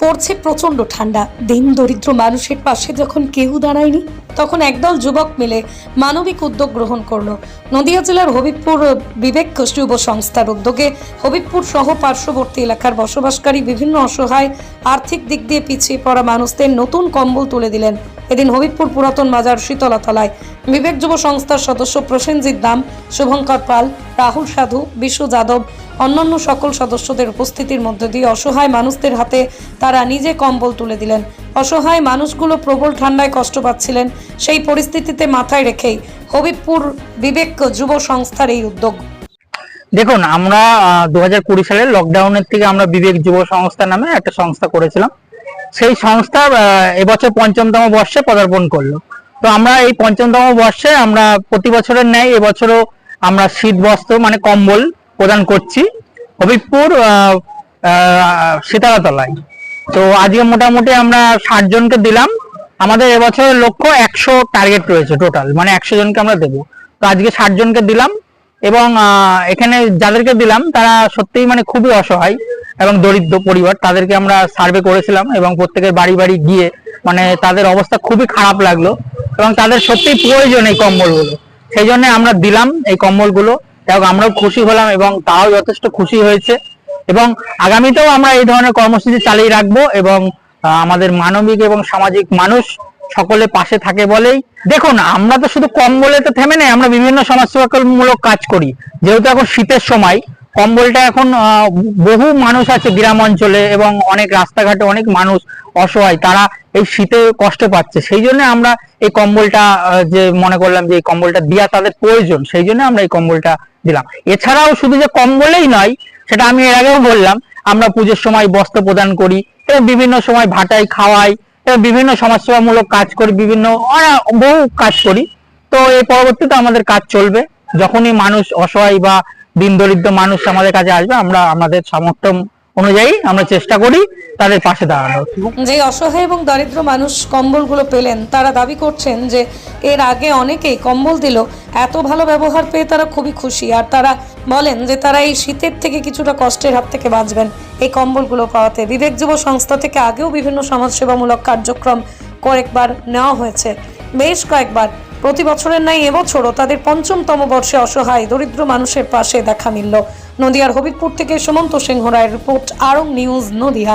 পড়ছে প্রচণ্ড ঠান্ডা। দিন দরিদ্র মানুষের পাশে যখন কেউ দাঁড়ায়নি, তখন একদল যুবক মিলে মানবিক উদ্যোগ গ্রহণ করল। নদিয়া জেলার হবিবপুর বিবেক যুব সংস্থার উদ্যোগে হবিবপুর সহ পার্শ্ববর্তী এলাকার বসবাসকারী বিভিন্ন অসহায় আর্থিক দিক দিয়ে পিছিয়ে পড়া মানুষদের নতুন কম্বল তুলে দিলেন এদিন হবিবপুর পুরাতন বাজার শীতলতলায় বিবেক যুব সংস্থার সদস্য প্রসেনজিৎ দাম, শুভঙ্কর পাল, রাহুল সাধু, বিশু যাদব, অন্যান্য সকল সদস্যদের উপস্থিতির মধ্য দিয়ে অসহায় মানুষদের হাতে তারা নিজে কম্বল তুলে দিলেন। অসহায় মানুষগুলো প্রবল ঠান্ডায় কষ্ট পাচ্ছিলেন। সেই পরিস্থিতিতে মাথায় রেখেই হবিবপুর বিবেক যুব সংস্থার এই উদ্যোগ। দেখুন, আমরা দু হাজার কুড়ি সালের লকডাউনের থেকে আমরা বিবেক যুব সংস্থা নামে একটা সংস্থা করেছিলাম। সেই সংস্থা এবছর পঞ্চমতম বর্ষে পদার্পণ করল। তো আমরা এই পঞ্চমতম বর্ষে আমরা প্রতি বছরের ন্যায় এবছরও আমরা শীত বস্ত্র মানে কম্বল প্রদান করছি হবিবপুর সীতারাতলায় তো আজকে মোটামুটি আমরা ষাট জনকে দিলাম। আমাদের এবছরের লক্ষ্য একশো টার্গেট রয়েছে টোটাল মানে একশো জনকে আমরা দেবো। তো আজকে ষাট জনকে দিলাম এবং এখানে যাদেরকে দিলাম তারা সত্যিই মানে খুবই অসহায়। এবং দরিদ্র পরিবার, তাদেরকে আমরা সার্ভে করেছিলাম এবং প্রত্যেকের বাড়ি বাড়ি গিয়ে মানে তাদের অবস্থা খুবই খারাপ লাগল এবং তাদের সত্যিই প্রয়োজন এই কম্বলগুলো। সেই জন্য আমরা দিলাম এই কম্বলগুলো। এবং আমরাও খুশি হলাম এবং তাও যথেষ্ট খুশি হয়েছে। এবং আগামীতেও আমরা এই ধরনের কর্মসূচি চালিয়ে রাখব এবং আমাদের মানবিক এবং সামাজিক মানুষ সকলে পাশে থাকে বলেই। দেখুন, আমরা তো শুধু কম্বলে তো থেমে নেই, আমরা বিভিন্ন সমাজসেবামূলক কাজ করি। যেহেতু এখন শীতের সময় কম্বলটা এখন বহু মানুষ আছে গ্রাম অঞ্চলে এবং অনেক রাস্তাঘাটে অনেক মানুষ অসহায়, তারা এই শীতে কষ্ট পাচ্ছে। সেই জন্য আমরা এই কম্বলটা যে মনে করলাম যে এই কম্বলটা দেওয়া তাদের প্রয়োজন, সেই জন্য আমরা এই কম্বলটা দিলাম। এছাড়াও শুধু যে কম্বলেই নয়, সেটা আমি এর আগেও বললাম, আমরা পুজোর সময় বস্ত্র প্রদান করি, এবং বিভিন্ন সময় ভাটাই খাওয়াই, এবং বিভিন্ন সমাজসেবামূলক কাজ করি, বিভিন্ন বহু কাজ করি। তো এই পরবর্তীতে আমাদের কাজ চলবে। যখনই মানুষ অসহায় বা দিন দরিদ্র মানুষ আমাদের কাছে আসবে, আমরা আমাদের সামর্থ্য অনুযায়ী আমরা চেষ্টা করি তাদের পাশে দাঁড়ানোর। যে অসহায় এবং দরিদ্র মানুষ কম্বলগুলো পেলেন, তারা দাবি করছেন যে এর আগে অনেকেই কম্বল দিল, এত ভালো ব্যবহার পেয়ে তারা খুবই খুশি। আর তারা বলেন যে তারা এই শীতের থেকে কিছুটা কষ্টের হাত থেকে বাঁচবেন এই কম্বলগুলো পাওয়াতে। বিবেক যুব সংস্থা থেকে আগেও বিভিন্ন সমাজসেবামূলক কার্যক্রম কয়েকবার নেওয়া হয়েছে। বেশ কয়েকবার। প্রতি বছরের নাই এবছরও তাদের পঞ্চমতম বর্ষে অসহায় দরিদ্র মানুষের পাশে দেখা মিলল। নদিয়ার হবিবপুর থেকে সুমন্ত সিংহ রায়ের রিপোর্ট, আরং নিউজ, নদিয়া।